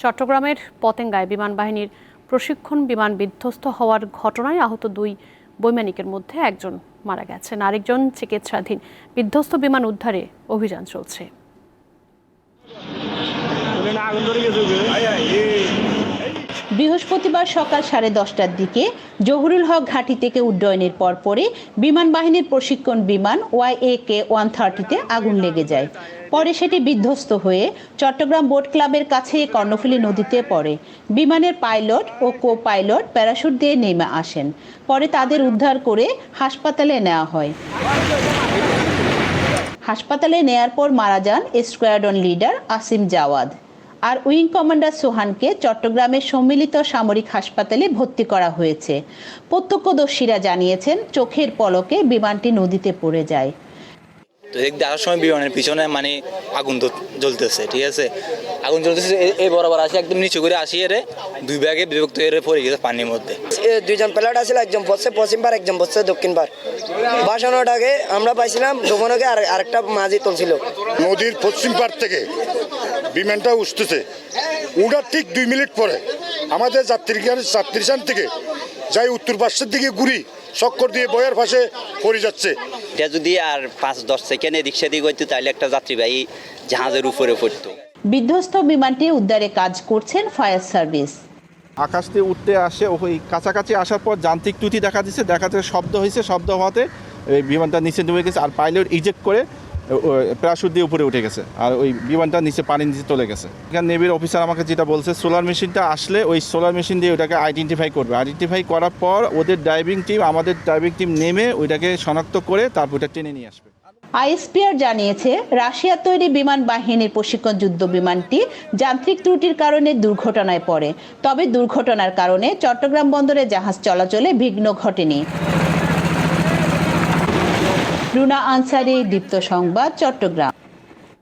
চট্টগ্রামের পতেঙ্গায় বিমান বাহিনীর প্রশিক্ষণ বিমান বিধ্বস্ত হওয়ার ঘটনায় আহত দুই বৈমানিকের মধ্যে একজন মারা গেছেন। আরেকজন চিকিৎসাধীন বিধ্বস্ত বিমান উদ্ধারে অভিযান চলছে। বৃহস্পতিবার সকাল সাড়ে দশটার দিকে জহুরুল হক ঘাঁটি থেকে উড্ডয়নের পরপরই বিমান বাহিনীর প্রশিক্ষণ বিমান ওয়াই এ কে ওয়ান থার্টিতে আগুন লেগে যায়। পরে সেটি বিধ্বস্ত হয়ে চট্টগ্রাম বোট ক্লাবের কাছে কর্ণফুলী নদীতে পড়ে। বিমানের পাইলট ও কো পাইলট প্যারাশুট দিয়ে নেমে আসেন। পরে তাদের উদ্ধার করে হাসপাতালে নেওয়া হয়। হাসপাতালে নেয়ার পর মারা যান স্কোয়াডন লিডার আসিম জাওয়াদ। আর উইং কমান্ডার সোহানকে চট্টগ্রামের সম্মিলিত সামরিক হাসপাতালে ভর্তি করা হয়েছে। প্রত্যক্ষদর্শীরা জানিয়েছেন, চোখের পলকে বিমানটি নদীতে পড়ে যায়। তো এদিক দিয়ে আসার সময় বিমানের পিছনে মানে আগুন তো জ্বলতেছে ঠিক আছে? আগুন জ্বলতেছে এ- এই বরাবর আসি একদম নিচু করে আসি এরে দুই ব্যাগে বিভক্ত এরে পড়ে গেছে পানির মধ্যে। এ দুইজন প্লেয়ার আছিল একজন বসছে পশ্চিম পার একজন বসছে দক্ষিণ পার বাসানোর আগে আমরা পাইছিলাম দোকানকে আর আরেকটা মাঝি তুলছিল। নদীর পশ্চিম পার থেকে বিমানটা উঠতেছে। উঠার ঠিক দুই মিনিট পরে আমাদের যাত্রী যাত্রীসান থেকে যাই উত্তর পাশের দিকে ঘুরি চক্কর দিয়ে বয়ার পাশে পড়ে যাচ্ছে। এটা যদি আর পাঁচ দশ সেকেন্ডে এদিক সেদিক হইতো তাহলে একটা যাত্রীবাহী জাহাজের উপরে পড়তো। বিধ্বস্ত বিমানটি উদ্ধারে কাজ করছেন ফায়ার সার্ভিস। আকাশ দিয়ে উঠতে আসে ওই কাছাকাছি আসার পর যান্ত্রিক ত্রুটি দেখা দিচ্ছে দেখা যাচ্ছে শব্দ হয়েছে শব্দ হওয়াতে এই বিমানটা নিচে ডুবে গেছে আর পাইলট ইজেক্ট করে প্যারাশুট দিয়ে উপরে উঠে গেছে। আর ওই বিমানটা নিচে পানির নিচে চলে গেছে। এখানে নেভির অফিসার আমাকে যেটা বলছে সোলার মেশিনটা আসলে ওই সোলার মেশিন দিয়ে ওটাকে আইডেন্টিফাই করবে। আইডেন্টিফাই করার পর ওদের ড্রাইভিং টিম আমাদের ড্রাইভিং টিম নেমে ওইটাকে শনাক্ত করে তারপর ওটা টেনে নিয়ে আসবে। আইএসপিআর জানিয়েছে রাশিয়ার তৈরি বিমান বাহিনীর প্রশিক্ষণ যুদ্ধ বিমানটি যান্ত্রিক ত্রুটির কারণে দুর্ঘটনায় পড়ে। তবে দুর্ঘটনার কারণে চট্টগ্রাম বন্দরে জাহাজ চলাচলে বিঘ্ন ঘটেনি। রুনা আনসারি দীপ্ত সংবাদ চট্টগ্রাম।